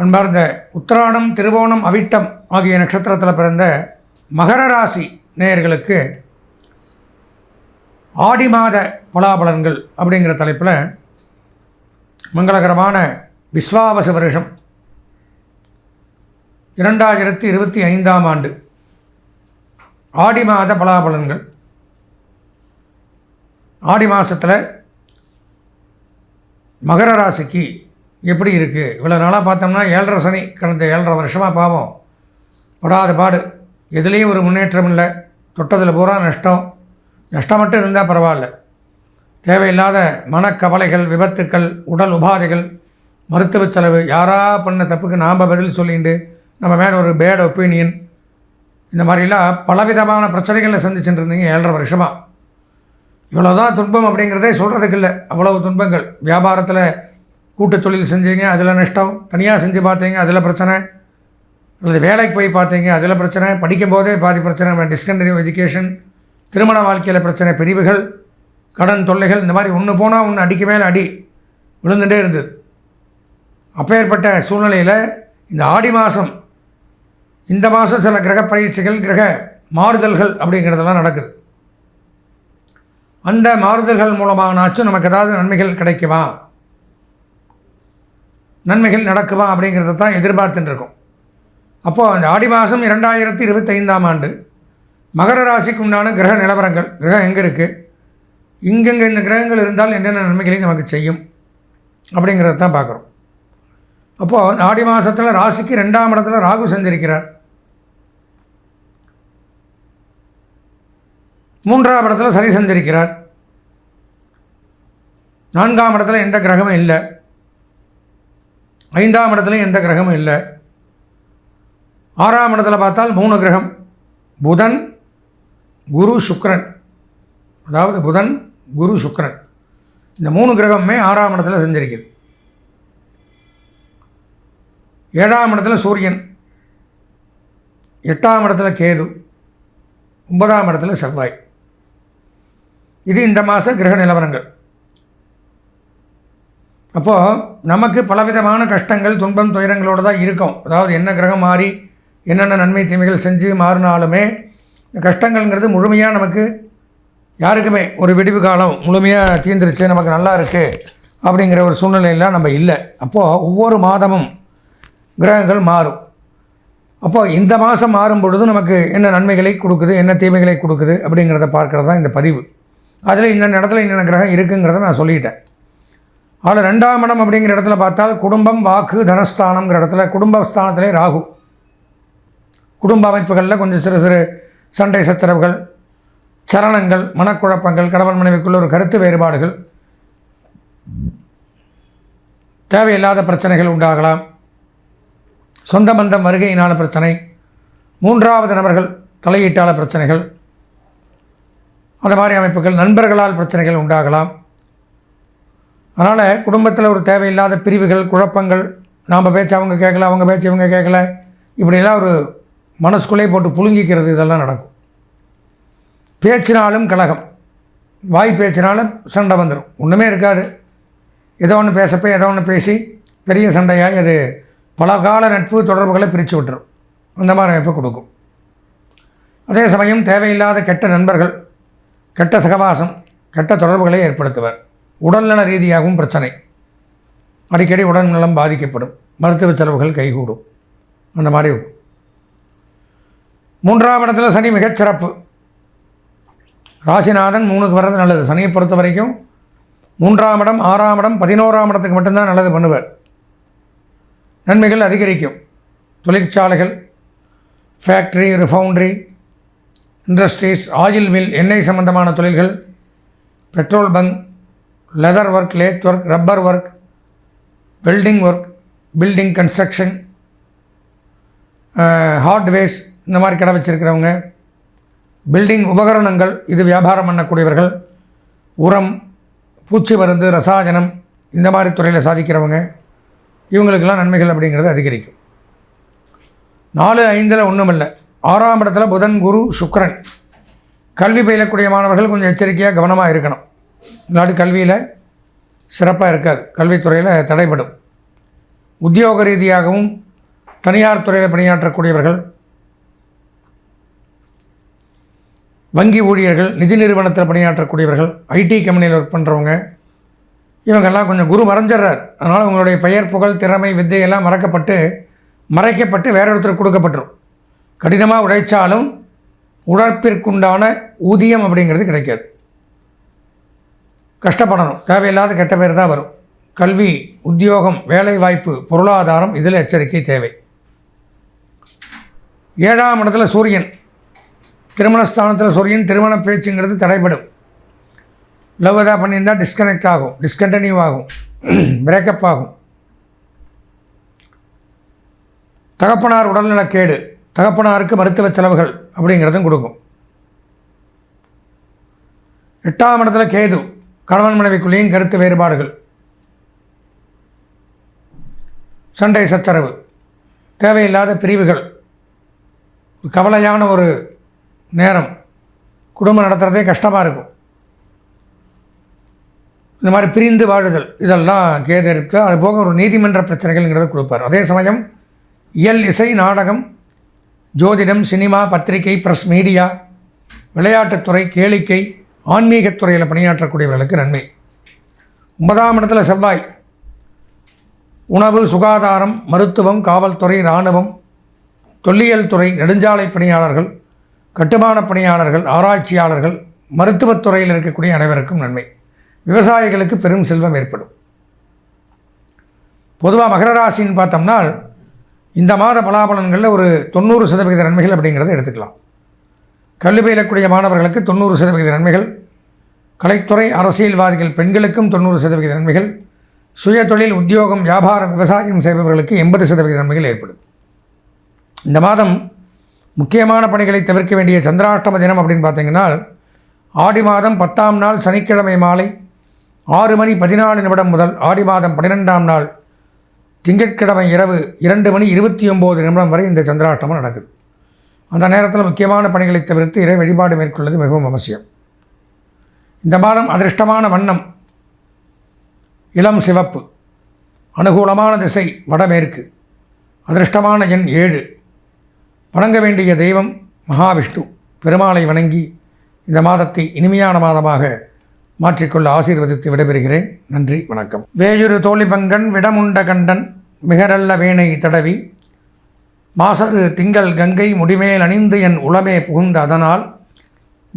அன்பார்ந்த உத்திராடம் திருவோணம் அவிட்டம் ஆகிய நட்சத்திரத்தில் பிறந்த மகர ராசி நேயர்களுக்கு ஆடி மாத பலாபலன்கள் அப்படிங்கிற தலைப்பில் மங்களகரமான விஸ்வாவச வருஷம். இரண்டாயிரத்தி இருபத்தி ஐந்தாம் ஆண்டு. ஆடி மாத பலாபலன்கள். ஆடி மாதத்தில் மகர ராசிக்கு எப்படி இருக்குது இவ்வளோ நாளாக பார்த்தோம்னா ஏழரை சனி கடந்த ஏழரை வருஷமாக பாவம். படாத பாடு. எதுலேயும் ஒரு முன்னேற்றம் இல்லை. தொட்டதில் பூரா நஷ்டம். நஷ்டம் மட்டும் இருந்தால் பரவாயில்ல. தேவையில்லாத மனக்கவலைகள் விபத்துக்கள் உடல் உபாதைகள் மருத்துவ செலவு யாரா பண்ண தப்புக்கு நாம் பதில் சொல்லிட்டு நம்ம மேலே ஒரு பேட் ஒப்பீனியன் இந்த மாதிரிலாம் பலவிதமான பிரச்சனைகளை சந்திச்சுட்டு இருந்தீங்க ஏழரை வருஷமாக இவ்வளோதான் துன்பம் அப்படிங்கிறதே சொல்கிறதுக்கு இல்லை. அவ்வளவு துன்பங்கள். வியாபாரத்தில் கூட்டு தொழில் செஞ்சீங்க அதில் நஷ்டம். தனியாக செஞ்சு பார்த்தீங்க அதில் பிரச்சனை. அல்லது வேலைக்கு போய் பார்த்தீங்க அதில் பிரச்சனை. படிக்கும் போதே பாதி பிரச்சனை டிஸ்கண்டினியூ எஜுகேஷன் திருமண வாழ்க்கையில் பிரச்சனை பிரிவுகள் கடன் தொல்லைகள் இந்த மாதிரி ஒன்று போனால் ஒன்று அடிக்க மேலே அடி விழுந்துகிட்டே இருந்தது. அப்பேற்பட்ட சூழ்நிலையில் இந்த ஆடி மாதம் இந்த மாதம் சில கிரக பயிற்சிகள் கிரக மாறுதல்கள் அப்படிங்கிறதெல்லாம் நடக்குது. அந்த மாறுதல்கள் மூலமானாச்சும் நமக்கு ஏதாவது நன்மைகள் கிடைக்குமா? நன்மைகள் நடக்குமா அப்படிங்கிறத தான் எதிர்பார்த்துட்டு இருக்கோம் அப்போது அந்த ஆடி மாதம் இரண்டாயிரத்தி இருபத்தைந்தாம் ஆண்டு மகர ராசிக்கு உண்டான கிரக நிலவரங்கள் கிரகம் எங்கே இருக்குது இங்கெங்கே இந்த கிரகங்கள் இருந்தால் என்னென்ன நன்மைகளை நமக்கு செய்யும்? அப்படிங்கிறத தான் பார்க்குறோம். அப்போது ஆடி மாதத்தில் ராசிக்கு ரெண்டாம் இடத்துல ராகு செஞ்சிருக்கிறார். மூன்றாம் இடத்துல சரி செஞ்சிருக்கிறார். நான்காம் இடத்துல எந்த கிரகமும் இல்லை. ஐந்தாம் இடத்துலையும் எந்த கிரகமும் இல்லை. ஆறாம் இடத்துல பார்த்தால் மூணு கிரகம். புதன் குரு சுக்ரன் அதாவது புதன் குரு சுக்ரன் இந்த மூணு கிரகமுமே ஆறாம் இடத்துல செஞ்சிருக்குது. ஏழாம் இடத்துல சூரியன். எட்டாம் இடத்துல கேது. ஒன்பதாம் இடத்துல செவ்வாய். இது இந்த மாத கிரக நிலவரங்கள். அப்போது நமக்கு பலவிதமான கஷ்டங்கள் துன்பம் துயரங்களோடு தான் இருக்கும். அதாவது என்ன கிரகம் மாறி என்னென்ன நன்மை தீமைகள் செஞ்சு மாறினாலுமே கஷ்டங்கள்ங்கிறது முழுமையாக நமக்கு யாருக்குமே ஒரு விடிவு காலம் முழுமையாக தீர்ந்துருச்சு நமக்கு நல்லா இருக்குது அப்படிங்கிற ஒரு சூழ்நிலையெல்லாம் நம்ம இல்லை. அப்போது ஒவ்வொரு மாதமும் கிரகங்கள் மாறும். அப்போது இந்த மாதம் மாறும் பொழுது நமக்கு என்ன நன்மைகளை கொடுக்குது என்ன தீமைகளை கொடுக்குது அப்படிங்கிறத பார்க்குறது தான் இந்த பதிவு. அதில் இந்த இடத்துல என்னென்ன கிரகம் இருக்குங்கிறத நான் சொல்லிட்டேன். அதில் ரெண்டாம் இடம் அப்படிங்கிற இடத்துல பார்த்தால் குடும்பம் வாக்கு தனஸ்தானம்ங்கிற இடத்துல குடும்பஸ்தானத்திலே ராகு. குடும்ப அமைப்புகளில் கொஞ்சம் சிறு சிறு சண்டை சச்சரவுகள் சலனங்கள் மனக்குழப்பங்கள் கணவன் மனைவிக்குள்ள ஒரு கருத்து வேறுபாடுகள். தேவையில்லாத பிரச்சனைகள் உண்டாகலாம். சொந்த பந்தம் வருகையினால் பிரச்சனை. மூன்றாவது நபர்கள் தலையீட்டாள பிரச்சனைகள். அந்த மாதிரி அமைப்புகள் நண்பர்களால் பிரச்சனைகள் உண்டாகலாம். அதனால் குடும்பத்தில் ஒரு தேவையில்லாத பிரிவுகள் குழப்பங்கள் நாம் பேச்சு அவங்க கேட்கல அவங்க பேச்சு இவங்க கேட்கல இப்படிலாம் ஒரு மனசுக்குள்ளே போட்டு புழுங்கிக்கிறது இதெல்லாம் நடக்கும். பேச்சினாலும் கலகம். வாய் பேச்சினாலும் சண்டை வந்துடும் ஒன்றுமே இருக்காது. ஏதோ ஒன்று பேசப்போ ஏதோ ஒன்று பேசி பெரிய சண்டையாகி அது பல கால நட்பு தொடர்புகளை பிரித்து விட்டுரும். அந்த மாதிரி அமைப்பை கொடுக்கும். அதே சமயம் தேவையில்லாத கெட்ட நண்பர்கள் கெட்ட சகவாசம் கெட்ட தொடர்புகளை ஏற்படுத்துவர். உடல்நல ரீதியாகவும் பிரச்சனை. அடிக்கடி உடல்நலம் பாதிக்கப்படும். மருத்துவ செலவுகள் கைகூடும். அந்த மாதிரி. மூன்றாம் இடத்துல சனி மிகச்சிறப்பு ராசிநாதன் மூணுக்கு வர்றது நல்லது. சனியை பொறுத்த வரைக்கும் மூன்றாம் இடம் ஆறாம் இடம் பதினோராம் இடத்துக்கு மட்டும்தான் நல்லது பண்ணுவார். நன்மைகள் அதிகரிக்கும். தொழிற்சாலைகள் ஃபேக்ட்ரி ரிஃபவுண்ட்ரி இண்டஸ்ட்ரீஸ் ஆயில் மில் எண்ணெய் சம்பந்தமான தொழில்கள் petrol bunk leather work lathe work rubber work welding work building construction hardwares இந்த மாதிரி கடை வச்சுருக்கிறவங்க பில்டிங் உபகரணங்கள் இது வியாபாரம் பண்ணக்கூடியவர்கள் உரம் பூச்சி மருந்து ரசாயனம் இந்த மாதிரி துறையில் சாதிக்கிறவங்க இவங்களுக்கெல்லாம் நன்மைகள் அப்படிங்கிறது அதிகரிக்கும். நாலு ஐந்தில் ஒன்றும் இல்லை ஆறாம் இடத்துல புதன் குரு சுக்கரன். கல்வி பயிலக்கூடிய மாணவர்கள் கொஞ்சம் எச்சரிக்கையாக கவனமாக இருக்கணும். நாடு கல்வியில் சிறப்பாக இருக்காது. கல்வித்துறையில் தடைபடும். உத்தியோக ரீதியாகவும் தனியார் துறையில் பணியாற்றக்கூடியவர்கள் வங்கி ஊழியர்கள் நிதி நிறுவனத்தில் பணியாற்றக்கூடியவர்கள் ஐடி கம்பெனியில் ஒர்க் பண்ணுறவங்க இவங்கெல்லாம் கொஞ்சம் குரு மறைஞ்சிடுறார். அதனால் உங்களுடைய பெயர் புகழ் திறமை வித்தை எல்லாம் மறக்கப்பட்டு மறைக்கப்பட்டு வேற ஒருத்தருக்கு கொடுக்கப்பட்டுரும். கடினமாக உழைச்சாலும் உழைப்பிற்குண்டான ஊதியம் அப்படிங்கிறது கிடைக்காது. கஷ்டப்படணும். தேவையில்லாத கெட்ட பேர் தான் வரும். கல்வி உத்தியோகம் வேலை வாய்ப்பு பொருளாதாரம் இதில் எச்சரிக்கை தேவை. ஏழாம் இடத்துல சூரியன். திருமணஸ்தானத்தில் சூரியன் திருமண பேச்சுங்கிறது தடைபடும். லவ் எதாவது பண்ணியிருந்தால் டிஸ்கனெக்ட் ஆகும் டிஸ்கண்டினியூ ஆகும் பிரேக்கப் ஆகும். தகப்பனார் உடல்நலக்கேடு தகப்பனாருக்கு மருத்துவ செலவுகள் அப்படிங்கிறதும் கொடுக்கும். எட்டாம் இடத்துல கேது. கணவன் மனைவிக்குள்ளேயும் கருத்து வேறுபாடுகள். சண்டை சச்சரவு தேவையில்லாத பிரிவுகள். கவலையான ஒரு நேரம். குடும்பம் நடத்துகிறதே கஷ்டமாக இருக்கும். இந்த மாதிரி பிரிந்து வாழுதல் இதெல்லாம் கேதரித்து அது போக ஒரு நீதிமன்ற பிரச்சனைகள்ங்கிறத கொடுப்பார். அதே சமயம் இயல் இசை நாடகம் ஜோதிடம் சினிமா பத்திரிகை ப்ரெஸ் மீடியா விளையாட்டுத்துறை கேளிக்கை ஆன்மீகத்துறையில் பணியாற்றக்கூடியவர்களுக்கு நன்மை. ஒன்பதாம் இடத்துல செவ்வாய். உணவு சுகாதாரம் மருத்துவம் காவல்துறை இராணுவம் தொல்லியல் துறை நெடுஞ்சாலை பணியாளர்கள் கட்டுமான பணியாளர்கள் ஆராய்ச்சியாளர்கள் மருத்துவத்துறையில் இருக்கக்கூடிய அனைவருக்கும் நன்மை. விவசாயிகளுக்கு பெரும் செல்வம் ஏற்படும். பொதுவாக மகர ராசின்னு பார்த்தோம்னா இந்த மாத பலாபலன்களில் ஒரு தொண்ணூறு சதவிகித நன்மைகள் அப்படிங்கிறத எடுத்துக்கலாம். கல்வி பயிலக்கூடிய மாணவர்களுக்கு தொண்ணூறு சதவிகித நன்மைகள். கலைத்துறை அரசியல்வாதிகள் பெண்களுக்கும் தொண்ணூறு சதவிகித நன்மைகள். சுய தொழில் உத்தியோகம் வியாபாரம் விவசாயம் செய்பவர்களுக்கு எண்பது சதவிகித நன்மைகள் ஏற்படும் இந்த மாதம் முக்கியமான பணிகளை தவிர்க்க வேண்டிய சந்திராஷ்டம தினம் அப்படின்னு பார்த்தீங்கன்னா ஆடி மாதம் பத்தாம் நாள் சனிக்கிழமை மாலை ஆறு மணி பதினாலு நிமிடம் முதல் ஆடி மாதம் பன்னிரெண்டாம் நாள் திங்கட்கிழமை இரவு இரண்டு மணி இருபத்தி ஒம்பது நிமிடம் வரை இந்த சந்திராஷ்டமம் நடக்குது. அந்த நேரத்தில் முக்கியமான பணிகளை தவிர்த்து இறை வழிபாடு மேற்கொள்வது மிகவும் அவசியம். இந்த மாதம் அதிர்ஷ்டமான வண்ணம் இளம் சிவப்பு அனுகூலமான திசை வடமேற்கு அதிர்ஷ்டமான எண் ஏழு. வணங்க வேண்டிய தெய்வம் மகாவிஷ்ணு. பெருமாளை வணங்கி இந்த மாதத்தை இனிமையான மாதமாக மாற்றிக்கொள்ள ஆசீர்வதித்து விடைபெறுகிறேன். நன்றி வணக்கம். வேயுறு தோழிபங்கன் விடமுண்ட கண்டன் மிகரல்ல வேணை தடவி மாசரு திங்கள் கங்கை முடிமேல் அணிந்து என் உளமே புகுந்த அதனால்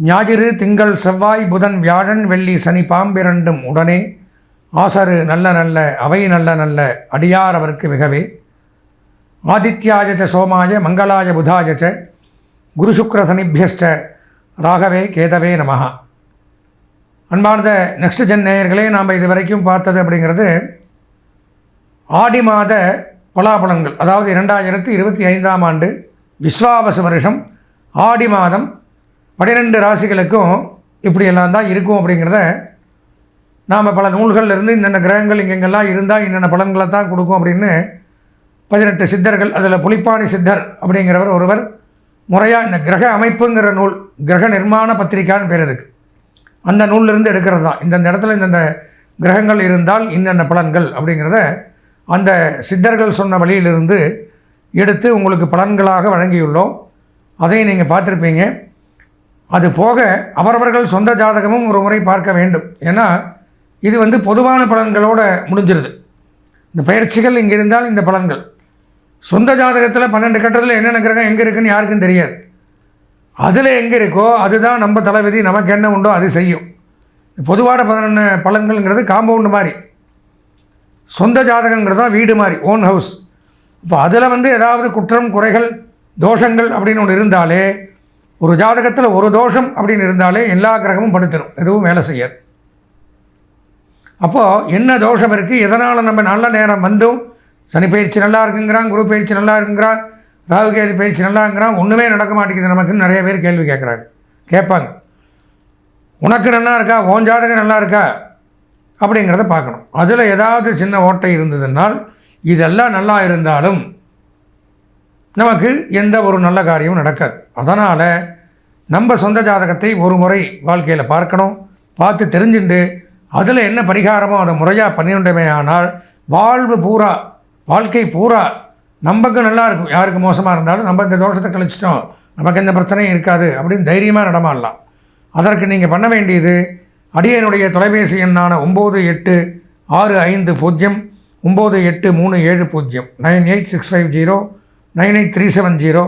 ஞாயிறு திங்கள் செவ்வாய் புதன் வியாழன் வெள்ளி சனி பாம்பிரண்டும் உடனே ஆசரு நல்ல நல்ல அவை நல்ல நல்ல அடியார் அவருக்கு மிகவே. ஆதித்யாய சோமாய மங்களாய புதாய ச குரு சனிபியஸ்ட ராகவே கேதவே நமகா அன்பார்ந்த நெக்ஸ்ட் ஜென் நேயர்களே நாம் இது வரைக்கும் பார்த்தது அப்படிங்கிறது ஆடி மாத பலாபலங்கள். அதாவது இரண்டாயிரத்தி இருபத்தி ஐந்தாம் ஆண்டு விஸ்வாவச வருஷம் ஆடி மாதம் பன்னிரெண்டு ராசிகளுக்கும் இப்படியெல்லாம் தான் இருக்கும் அப்படிங்கிறத நாம் பல நூல்கள்லேருந்து இந்தந்த கிரகங்கள் இங்கெங்கெல்லாம் இருந்தால் என்னென்ன பலன்களை தான் கொடுக்கும் அப்படின்னு பதினெட்டு சித்தர்கள் அதில் புலிப்பாணி சித்தர் அப்படிங்கிறவர் ஒருவர் முறையாக இந்த கிரக அமைப்புங்கிற நூல் கிரக நிர்மாண பத்திரிக்கான்னு பேர் இருக்கு. அந்த நூலிலிருந்து எடுக்கிறது தான். இந்தந்த இடத்துல இந்தந்த கிரகங்கள் இருந்தால் இன்னென்ன பலன்கள் அப்படிங்கிறத அந்த சித்தர்கள் சொன்ன வழியிலிருந்து எடுத்து உங்களுக்கு பலன்களாக வழங்கியுள்ளோம். அதையும் நீங்கள் பார்த்துருப்பீங்க. அது போக அவரவர்கள் சொந்த ஜாதகமும் ஒரு முறை பார்க்க வேண்டும். ஏன்னா இது வந்து பொதுவான பலன்களோடு முடிஞ்சிருது. இந்த பயிற்சிகள் இங்கே இருந்தால் இந்த பலன்கள். சொந்த ஜாதகத்தில் பன்னெண்டு கட்டத்தில் என்னென்ன கிரகம் எங்கே இருக்குன்னு யாருக்கும் தெரியாது. அதில் எங்கே இருக்கோ அதுதான் நம்ம தலைவிதி நமக்கு என்ன உண்டோ அது செய்யும். பொதுவான பதினொன்று பலன்கள்ங்கிறது காம்பவுண்டு மாதிரி. சொந்த ஜாதகங்கிறது தான் வீடு மாதிரி ஓன் ஹவுஸ் இப்போ அதில் வந்து ஏதாவது குற்றம் குறைகள் தோஷங்கள் அப்படின்னு ஒன்று இருந்தாலே ஒரு ஜாதகத்தில் ஒரு தோஷம் அப்படின்னு இருந்தாலே எல்லா கிரகமும் படுத்துரும் எதுவும் வேலை செய்யாது. அப்போது என்ன தோஷம் இருக்குது எதனால் நம்ம நல்ல நேரம் வந்தும் சனி பயிற்சி நல்லா இருக்குங்கிறான் குரு பயிற்சி நல்லா இருக்குங்கிறான் ராகுகேது பயிற்சி நல்லாங்கிறான் ஒன்றுமே நடக்க மாட்டேங்குது நமக்குன்னு நிறைய பேர் கேள்வி கேட்குறாங்க கேட்பாங்க. உனக்கு நல்லா இருக்கா? உன் ஜாதகம் நல்லா இருக்கா? அப்படிங்கிறத பார்க்கணும். அதில் ஏதாவது சின்ன ஓட்டை இருந்ததுனால் இதெல்லாம் நல்லா இருந்தாலும் நமக்கு எந்த ஒரு நல்ல காரியமும் நடக்காது. அதனால் நம்ம சொந்த ஜாதகத்தை ஒரு முறை வாழ்க்கையில் பார்க்கணும். பார்த்து தெரிஞ்சுண்டு அதில் என்ன பரிகாரமோ அதை முறையாக பண்ணியுண்டமே ஆனால் வாழ்வு பூரா வாழ்க்கை பூரா நமக்கு நல்லா இருக்கும். யாருக்கு மோசமாக இருந்தாலும் நம்ம இந்த தோஷத்தை கழிச்சிட்டோம். நமக்கு எந்த பிரச்சனையும் இருக்காது அப்படின்னு தைரியமாக நடமாடலாம். அதற்கு நீங்கள் பண்ண வேண்டியது அடியனுடைய தொலைபேசி எண்ணான ஒம்பது எட்டு ஆறு ஐந்து பூஜ்ஜியம் ஒம்பது எட்டு மூணு ஏழு பூஜ்ஜியம் nine eight six five zero nine eight three seven zero.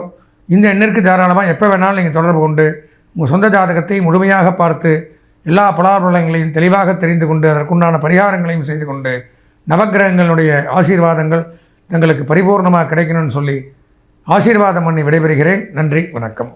இந்த எண்ணிற்கு தாராளமாக எப்போ வேணாலும் நீங்கள் தொடர்பு கொண்டு உங்கள் சொந்த ஜாதகத்தை முழுமையாக பார்த்து எல்லா பலாபலங்களையும் தெளிவாக தெரிந்து கொண்டு அதற்குண்டான பரிகாரங்களையும் செய்து கொண்டு நவக்கிரகங்களுடைய ஆசீர்வாதங்கள் தங்களுக்கு பரிபூர்ணமாக கிடைக்கணும்னு சொல்லி ஆசீர்வாதம் பண்ணி விடைபெறுகிறேன். நன்றி வணக்கம்.